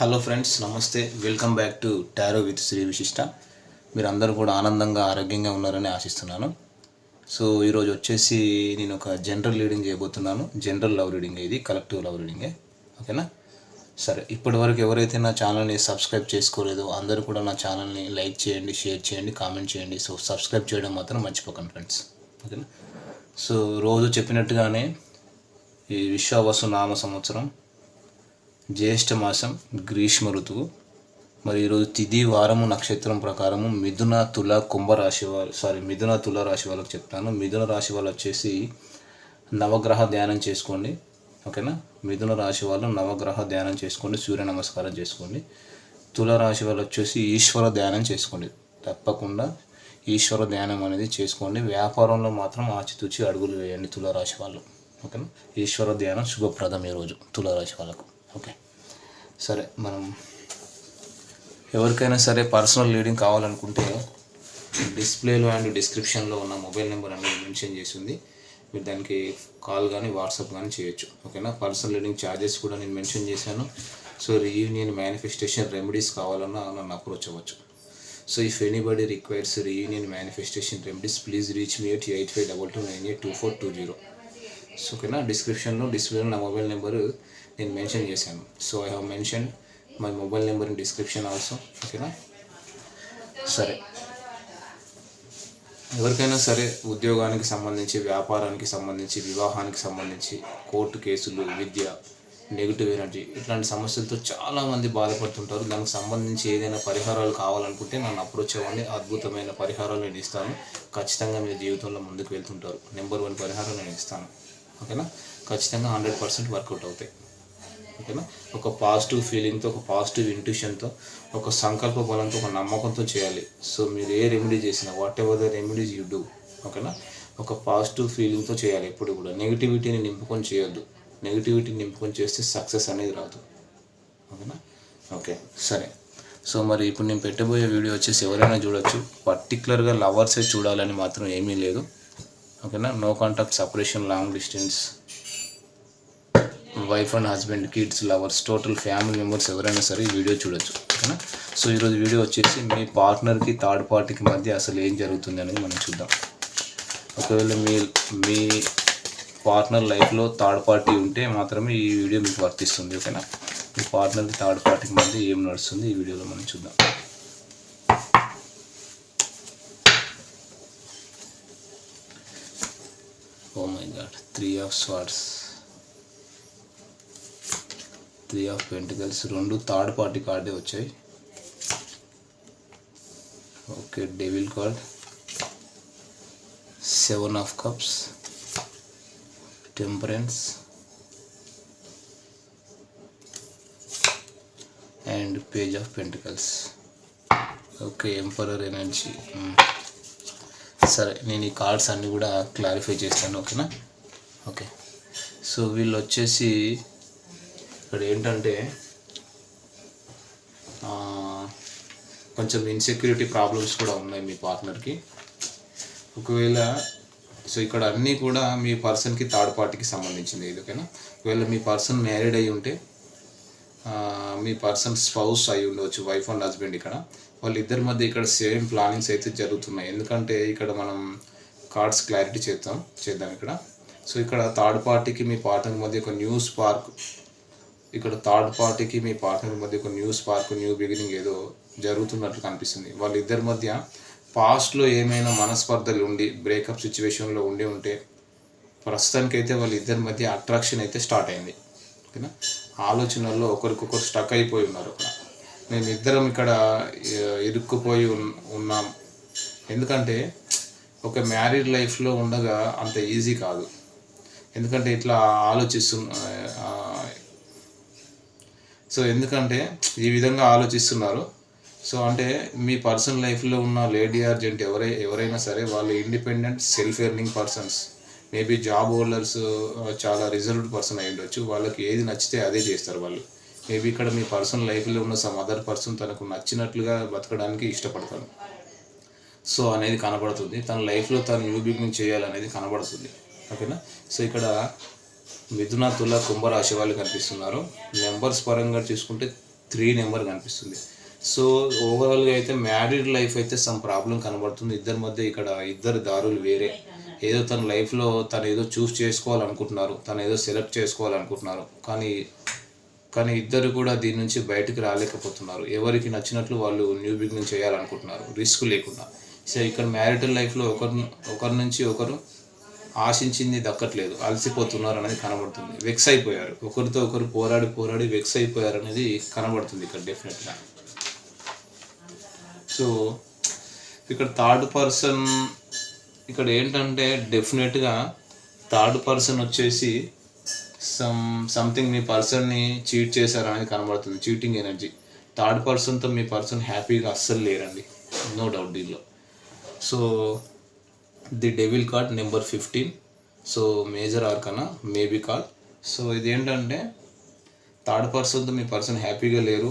Hello friends నమస్తే. Welcome back to tarot with Shri Vishishta మీరు అందరూ కూడా ఆనందంగా ఆరోగ్యంగా ఉన్నారని ఆశిస్తున్నాను. సో ఈరోజు వచ్చేసి నేను ఒక జనరల్ రీడింగ్ చేయబోతున్నాను. జనరల్ లవ్ రీడింగ్ ఇది కలెక్టివ్ లవ్ రీడింగే ఓకేనా సరే ఇప్పటివరకు ఎవరైతే నా ఛానల్ని సబ్స్క్రైబ్ చేసుకోలేదో అందరూ కూడా నా ఛానల్ని లైక్ చేయండి షేర్ చేయండి కామెంట్ చేయండి. సో సబ్స్క్రైబ్ చేయడం మాత్రం మర్చిపోకండి ఫ్రెండ్స్ ఓకేనా సో రోజు చెప్పినట్టుగానే ఈ విశ్వావసు నామ సంవత్సరం జ్యేష్ఠ మాసం గ్రీష్మ ఋతువు మరి ఈరోజు తిథి వారము నక్షత్రం ప్రకారము మిథున తుల కుంభరాశి వారు సారీ మిథున తుల రాశి వాళ్ళకి చెప్తాను. మిథున రాశి వాళ్ళు వచ్చేసి నవగ్రహ ధ్యానం చేసుకోండి ఓకేనా? మిథున రాశి వాళ్ళు నవగ్రహ ధ్యానం చేసుకోండి సూర్య నమస్కారం చేసుకోండి. తుల రాశి వాళ్ళు వచ్చేసి ఈశ్వర ధ్యానం చేసుకోండి. తప్పకుండా ఈశ్వర ధ్యానం అనేది చేసుకోండి. వ్యాపారంలో మాత్రం ఆచితూచి అడుగులు వేయండి తుల రాశి వాళ్ళు ఓకేనా? ఈశ్వర ధ్యానం శుభప్రదం ఈరోజు తులరాశి వాళ్ళకు. ఓకే. సరే మనం ఎవరికైనా సరే పర్సనల్ రీడింగ్ కావాలనుకుంటే డిస్ప్లేలో అండ్ డిస్క్రిప్షన్లో ఉన్న మొబైల్ నెంబర్ అనేది మెన్షన్ చేసింది మీరు దానికి కాల్ కానీ వాట్సాప్ కానీ చేయొచ్చు. ఓకేనా? పర్సనల్ రీడింగ్ ఛార్జెస్ కూడా నేను మెన్షన్ చేశాను. సో రీయూనియన్ మేనిఫెస్టేషన్ రెమెడీస్ కావాలన్నా నన్ను అప్రోచ్ అవ్వచ్చు. So if anybody requires reunion manifestation remedies please reach me eight eight five double two nine eight two four two zero so ఓకేనా? డిస్క్రిప్షన్లో డిస్ప్లేలో నా మొబైల్ నెంబర్ నేను మెన్షన్ చేశాను. So I have mention my mobile number in description also ఓకేనా సరే. ఎవరికైనా సరే ఉద్యోగానికి సంబంధించి వ్యాపారానికి సంబంధించి వివాహానికి సంబంధించి కోర్టు కేసులు విద్య నెగిటివ్ ఎనర్జీ ఇట్లాంటి సమస్యలతో చాలామంది బాధపడుతుంటారు. దానికి సంబంధించి ఏదైనా పరిహారాలు కావాలనుకుంటే నన్ను అప్రోచ్ అవ్వండి. అద్భుతమైన పరిహారాలు నేను ఇస్తాను. ఖచ్చితంగా మీ జీవితంలో ముందుకు వెళ్తుంటారు. నెంబర్ వన్ పరిహారం నేను ఇస్తాను. ఓకేనా? ఖచ్చితంగా హండ్రెడ్ పర్సెంట్ వర్కౌట్ అవుతాయి. ఓకేనా? ఒక పాజిటివ్ ఫీలింగ్తో ఒక పాజిటివ్ ఇంట్యూషన్తో ఒక సంకల్ప బలంతో ఒక నమ్మకంతో చేయాలి. సో మీరు ఏ రెమెడీ చేసినా whatever the remedies you do ఓకేనా? ఒక పాజిటివ్ ఫీలింగ్తో చేయాలి ఎప్పుడు కూడా. నెగిటివిటీని నింపుకొని చేయొద్దు. నెగిటివిటీని నింపుకొని చేస్తే సక్సెస్ అనేది రాదు. ఓకేనా? ఓకే సరే. సో మరి ఇప్పుడు నేను పెట్టబోయే వీడియో వచ్చేసి ఎవరైనా చూడొచ్చు. పర్టికులర్గా లవర్సే చూడాలని మాత్రం ఏమీ లేదు. ఓకేనా? No contact separation long distance wife and husband kids lovers total family members ఎవరైనా సరే ఈ వీడియో చూడొచ్చు ఓకేనా? సో ఈరోజు వీడియో వచ్చేసి మీ పార్ట్నర్కి థర్డ్ పార్టీకి మధ్య అసలు ఏం జరుగుతుంది అనేది మనం చూద్దాం. ఒకవేళ మీ మీ పార్ట్నర్ లైఫ్లో థర్డ్ పార్టీ ఉంటే మాత్రమే ఈ వీడియో మీకు వర్తిస్తుంది ఓకేనా? మీ పార్ట్నర్కి థర్డ్ పార్టీకి మధ్య ఏం నడుస్తుంది ఈ వీడియోలో మనం చూద్దాం. ఓ my god three of swords three of pentacles రెండు థర్డ్ పార్టీ కార్డే వచ్చాయి. Okay devil card. Seven of cups. Temperance. And page of pentacles. Okay emperor energy. సరే నేను ఈ కార్డ్స్ అన్నీ కూడా క్లారిఫై చేస్తాను ఓకేనా? ఓకే. సో వీళ్ళు వచ్చేసి ఇక్కడ ఏంటంటే కొంచెం ఇన్సెక్యూరిటీ ప్రాబ్లమ్స్ కూడా ఉన్నాయి మీ పార్ట్నర్కి ఒకవేళ సో ఇక్కడ అన్నీ కూడా మీ పర్సన్కి థర్డ్ పార్టీకి సంబంధించింది ఇది ఓకేనా? ఒకవేళ మీ పర్సన్ మ్యారీడ్ అయి ఉంటే మీ పర్సన్ స్పౌస్ అయి ఉండవచ్చు వైఫ్ అండ్ హస్బెండ్ ఇక్కడ. వాళ్ళిద్దరి మధ్య ఇక్కడ సేమ్ ప్లానింగ్స్ అయితే జరుగుతున్నాయి. ఎందుకంటే ఇక్కడ మనం కార్డ్స్ క్లారిటీ చేద్దాం చేద్దాం ఇక్కడ. సో ఇక్కడ థర్డ్ పార్టీకి మీ పార్ట్నర్ మధ్య ఒక న్యూ స్పార్క్ ఇక్కడ థర్డ్ పార్టీకి మీ పార్ట్నర్ మధ్య ఒక న్యూ స్పార్క్ న్యూ బిగినింగ్ ఏదో జరుగుతున్నట్లు కనిపిస్తుంది. వాళ్ళిద్దరి మధ్య పాస్ట్లో ఏమైనా మనస్పర్ధలు ఉండి బ్రేకప్ సిచ్యువేషన్లో ఉండి ఉంటే ప్రస్తుతానికైతే వాళ్ళిద్దరి మధ్య అట్రాక్షన్ అయితే స్టార్ట్ అయింది. ఓకేనా? ఆలోచనల్లో ఒకరికొకరు స్టక్ అయిపోయి ఉన్నారు అక్కడ. మేము ఇద్దరం ఇక్కడ ఇరుక్కుపోయి ఉన్నాం. ఎందుకంటే ఒక మ్యారీడ్ లైఫ్లో ఉండగా అంత ఈజీ కాదు. ఎందుకంటే ఇట్లా ఆలోచిస్తున్న సో ఎందుకంటే ఈ విధంగా ఆలోచిస్తున్నారు. సో అంటే మీ పర్సనల్ లైఫ్లో ఉన్న లేడీ ఆర్ జెంట్ ఎవరై ఎవరైనా సరే వాళ్ళు independent self earning persons. Maybe job holders చాలా రిజర్వ్డ్ పర్సన్ అయి ఉండొచ్చు. వాళ్ళకి ఏది నచ్చితే అదే చేస్తారు వాళ్ళు. మేబీ ఇక్కడ మీ పర్సనల్ లైఫ్లో ఉన్న సమ్ అదర్ పర్సన్ తనకు నచ్చినట్లుగా బతకడానికి ఇష్టపడతారు. సో అనేది కనబడుతుంది. తన లైఫ్లో తను న్యూ బిగినింగ్ చేయాలనేది కనబడుతుంది. ఓకేనా? సో ఇక్కడ మిథున తుల కుంభరాశి వాళ్ళు కనిపిస్తున్నారు. నెంబర్స్ పరంగా చూసుకుంటే త్రీ నెంబర్ కనిపిస్తుంది. సో ఓవరాల్గా అయితే మ్యారీడ్ లైఫ్ అయితే సమ్ ప్రాబ్లం కనబడుతుంది. ఇద్దరి మధ్య ఇక్కడ ఇద్దరు దారులు వేరే. ఏదో తన లైఫ్లో తను ఏదో చూస్ చేసుకోవాలనుకుంటున్నారు. తను ఏదో సెలెక్ట్ చేసుకోవాలనుకుంటున్నారు. కానీ కానీ ఇద్దరు కూడా దీని నుంచి బయటకు రాలేకపోతున్నారు. ఎవరికి నచ్చినట్లు వాళ్ళు న్యూ బిగినింగ్ చేయాలనుకుంటున్నారు. రిస్క్ లేకుండా. సో ఇక్కడ మ్యారిటల్ లైఫ్లో ఒకరి ఒకరి నుంచి ఒకరు ఆశించింది దక్కట్లేదు. అలసిపోతున్నారు అనేది కనబడుతుంది. వెక్స్ అయిపోయారు. ఒకరితో ఒకరు పోరాడి పోరాడి వెక్స్ అయిపోయారు అనేది కనబడుతుంది ఇక్కడ డెఫినెట్గా సో ఇక్కడ థర్డ్ పర్సన్ ఇక్కడ ఏంటంటే డెఫినెట్గా థర్డ్ పర్సన్ వచ్చేసి సమ్ సంథింగ్ మీ పర్సన్ని చీట్ చేశారు అనేది కనబడుతుంది. చీటింగ్ ఎనర్జీ థర్డ్ పర్సన్తో మీ పర్సన్ హ్యాపీగా అస్సలు లేరండి. నో డౌట్ దీనిలో so the devil card number fifteen. So major arcana? Maybe card so ఇది ఏంటంటే థర్డ్ పర్సన్తో మీ పర్సన్ హ్యాపీగా లేరు.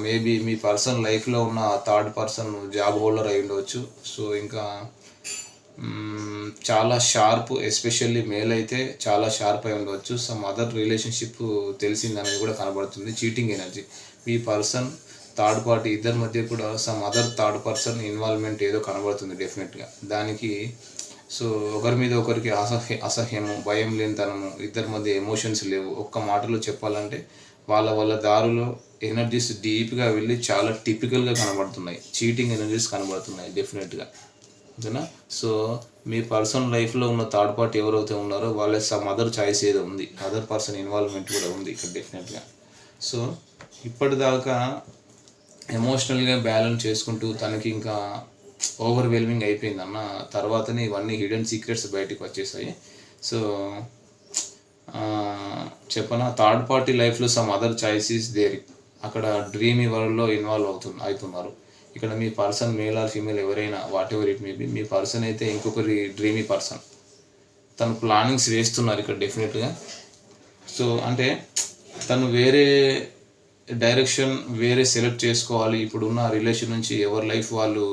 మేబీ మీ పర్సన్ లైఫ్లో ఉన్న థర్డ్ పర్సన్ జాబ్ హోల్డర్ అయి ఉండవచ్చు సో ఇంకా చాలా షార్ప్ ఎస్పెషల్లీ మేల్ అయితే చాలా షార్ప్ అయి ఉండవచ్చు సమ్ అదర్ రిలేషన్షిప్ తెలిసింది అనేది కూడా కనబడుతుంది. Cheating energy. మీ పర్సన్ థర్డ్ పార్టీ ఇద్దరి మధ్య కూడా some other third person involvement ఏదో కనబడుతుంది డెఫినెట్గా దానికి సో ఒకరి మీద ఒకరికి అసహ్య అసహ్యము భయం లేనితనము ఇద్దరి మధ్య ఎమోషన్స్ లేవు. ఒక్క మాటలో చెప్పాలంటే వాళ్ళ వాళ్ళ దారిలో ఎనర్జీస్ డీప్గా వెళ్ళి చాలా టిపికల్గా కనబడుతున్నాయి. చీటింగ్ ఎనర్జీస్ కనబడుతున్నాయి డెఫినెట్గా ఓకేనా? సో మీ పర్సన్ లైఫ్లో ఉన్న థర్డ్ పార్టీ ఎవరైతే ఉన్నారో వాళ్ళ సమ్ అదర్ చాయిస్ ఏదో ఉంది. అదర్ పర్సన్ ఇన్వాల్వ్మెంట్ కూడా ఉంది ఇక్కడ డెఫినెట్గా సో ఇప్పటిదాకా ఎమోషనల్గా బ్యాలెన్స్ చేసుకుంటూ తనకి ఇంకా ఓవర్వెల్మింగ్ అయిపోయింది అన్న తర్వాతనే ఇవన్నీ హిడెన్ సీక్రెట్స్ బయటకు వచ్చేసాయి. సో చెప్పనా థర్డ్ పార్టీ లైఫ్లో సమ్ అదర్ చాయిసెస్ దేర్. అక్కడ డ్రీమీ వరల్డ్లో ఇన్వాల్వ్ అవుతు అవుతున్నారు. ఇక్కడ మీ పర్సన్ మేల్ ఆర్ ఫీమేల్ ఎవరైనా వాట్ ఎవర్ ఇట్ మేబీ మీ పర్సన్ అయితే ఇంకొకరి డ్రీమీ పర్సన్. తను ప్లానింగ్స్ వేస్తున్నారు ఇక్కడ డెఫినెట్గా. సో అంటే తను వేరే డైరెక్షన్ వేరే సెలెక్ట్ చేసుకోవాలి. ఇప్పుడున్న రిలేషన్ నుంచి ఎవరి లైఫ్ వాళ్ళు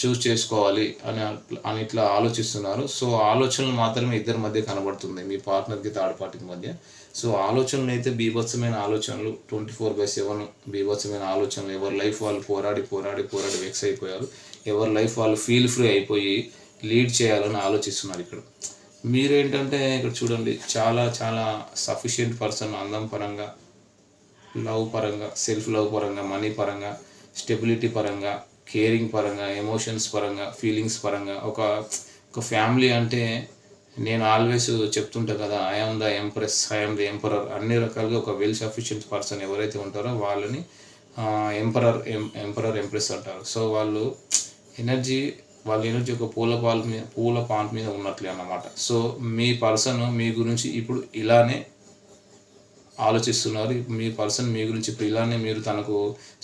చూస్ చేసుకోవాలి అని అని ఇట్లా ఆలోచిస్తున్నారు. సో ఆలోచనలు మాత్రమే ఇద్దరి మధ్య కనబడుతుంది. మీ పార్ట్నర్కి థర్డ్ పార్టీకి మధ్య. సో ఆలోచనలు అయితే బీభత్సమైన ఆలోచనలు. ట్వంటీ ఫోర్ బై సెవెన్ బీభత్సమైన ఆలోచనలు. ఎవరి లైఫ్ వాళ్ళు పోరాడి పోరాడి పోరాడి వెక్స్ అయిపోయారు. ఎవరి లైఫ్ వాళ్ళు ఫీల్ ఫ్రీ అయిపోయి లీడ్ చేయాలని ఆలోచిస్తున్నారు ఇక్కడ. మీరేంటంటే ఇక్కడ చూడండి. చాలా చాలా సఫిషియెంట్ పర్సన్ అందం పరంగా లవ్ పరంగా సెల్ఫ్ లవ్ పరంగా మనీ పరంగా స్టెబిలిటీ పరంగా కేరింగ్ పరంగా ఎమోషన్స్ పరంగా ఫీలింగ్స్ పరంగా ఒక ఒక ఫ్యామిలీ అంటే నేను ఆల్వేస్ చెప్తుంటా కదా I'm the empress I'm the emperor అన్ని రకాలుగా ఒక వెల్ సఫిషియెంట్ పర్సన్ ఎవరైతే ఉంటారో వాళ్ళని ఎంపరర్ ఎంపరర్ ఎంప్రెస్ అంటారు. సో వాళ్ళు ఎనర్జీ వాళ్ళ ఎనర్జీ ఒక పూల పాల మీద పూల పాంట్ మీద ఉన్నట్లే అన్నమాట. సో మీ పర్సన్ మీ గురించి ఇప్పుడు ఇలానే ఆలోచిస్తున్నారు. మీ పర్సన్ మీ గురించి ఇప్పుడు ఇలానే మీరు తనకు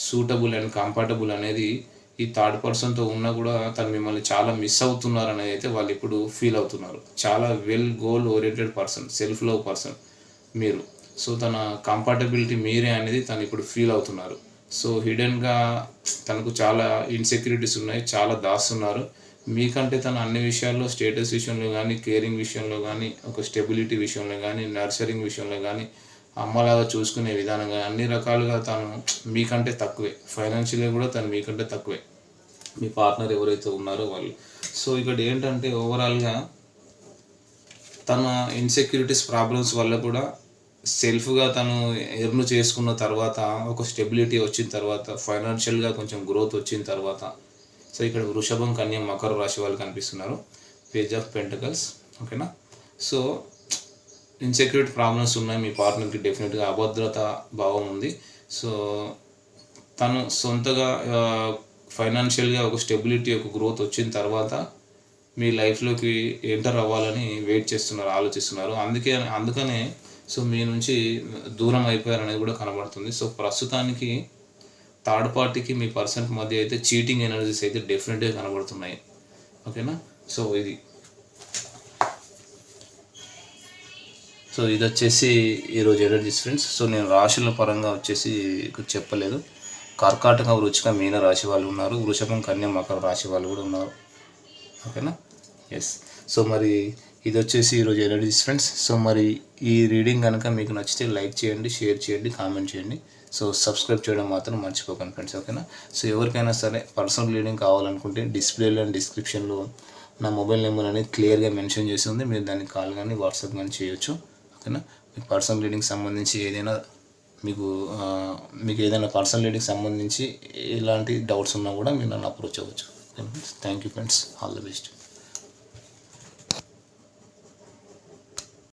సూటబుల్ అండ్ కంఫర్టబుల్ అనేది ఈ థర్డ్ పర్సన్తో ఉన్నా కూడా తను మిమ్మల్ని చాలా మిస్ అవుతున్నారు అనేది అయితే వాళ్ళు ఇప్పుడు ఫీల్ అవుతున్నారు. చాలా well goal oriented person self love person మీరు. సో తన కంఫర్టబిలిటీ మీరే అనేది తను ఇప్పుడు ఫీల్ అవుతున్నారు. సో హిడెన్గా తనకు చాలా ఇన్సెక్యూరిటీస్ ఉన్నాయి చాలా దాస్తున్నారు మీకంటే తను అన్ని విషయాల్లో స్టేటస్ విషయంలో కానీ కేరింగ్ విషయంలో కానీ ఒక స్టెబిలిటీ విషయంలో కానీ నర్సరింగ్ విషయంలో కానీ అమ్మలాగా చూసుకునే విధానంగా అన్ని రకాలుగా తను మీకంటే తక్కువే. ఫైనాన్షియల్గా కూడా తను మీకంటే తక్కువే. మీ పార్ట్నర్ ఎవరైతే ఉన్నారో వాళ్ళు. సో ఇక్కడ ఏంటంటే ఓవరాల్గా తన ఇన్సెక్యూరిటీస్ ప్రాబ్లమ్స్ వల్ల కూడా సెల్ఫ్గా తను ఎర్న్ చేసుకున్న తర్వాత ఒక స్టెబిలిటీ వచ్చిన తర్వాత ఫైనాన్షియల్గా కొంచెం గ్రోత్ వచ్చిన తర్వాత సో ఇక్కడ వృషభం కన్య మకర రాశి వాళ్ళు కనిపిస్తున్నారు. పేజ్ ఆఫ్ పెంటకల్స్ ఓకేనా సో ఇన్సెక్యూరిటీ ప్రాబ్లమ్స్ ఉన్నాయి. మీ పార్ట్నర్కి డెఫినెట్గా అభద్రత భావం ఉంది. సో తను సొంతగా ఫైనాన్షియల్గా ఒక స్టెబిలిటీ ఒక గ్రోత్ వచ్చిన తర్వాత మీ లైఫ్లోకి ఎంటర్ అవ్వాలని వెయిట్ చేస్తున్నారు ఆలోచిస్తున్నారు. అందుకే అందుకనే సో మీ నుంచి దూరం అయిపోయారు అనేది కూడా కనబడుతుంది. సో ప్రస్తుతానికి థర్డ్ పార్టీకి మీ పర్సన్కి మధ్య అయితే చీటింగ్ ఎనర్జీస్ అయితే డెఫినెట్గా కనబడుతున్నాయి. ఓకేనా సో ఇది. సో ఇది వచ్చేసి ఈరోజు ఎనర్జీస్ ఫ్రెండ్స్ సో నేను రాశుల పరంగా వచ్చేసి చెప్పలేదు. కర్కాటక వృచ్చిక మీన రాశి వాళ్ళు ఉన్నారు. వృషభం కన్యా మకర రాశి వాళ్ళు కూడా ఉన్నారు. ఓకేనా? ఎస్ సో మరి ఇది వచ్చేసి ఈరోజు ఎనర్జీస్ ఫ్రెండ్స్ సో మరి ఈ రీడింగ్ కనుక మీకు నచ్చితే లైక్ చేయండి షేర్ చేయండి కామెంట్ చేయండి. సో సబ్స్క్రైబ్ చేయడం మాత్రం మర్చిపోకండి ఫ్రెండ్స్. ఓకేనా? సో ఎవరికైనా సరే పర్సనల్ రీడింగ్ కావాలనుకుంటే డిస్ప్లేలో అండ్ డిస్క్రిప్షన్లో నా మొబైల్ నెంబర్ అనేది క్లియర్గా మెన్షన్ చేసి ఉంది. మీరు దాన్ని కాల్ కానీ వాట్సాప్ కానీ చేయొచ్చు. ఓకేనా మీకు పర్సనల్ రీడింగ్ సంబంధించి ఏదైనా మీకు మీకు ఏదైనా పర్సనల్ రీడింగ్ సంబంధించి ఎలాంటి డౌట్స్ ఉన్నా కూడా మీరు నన్ను అప్రోచ్ అవ్వచ్చు. Thank you friends all the best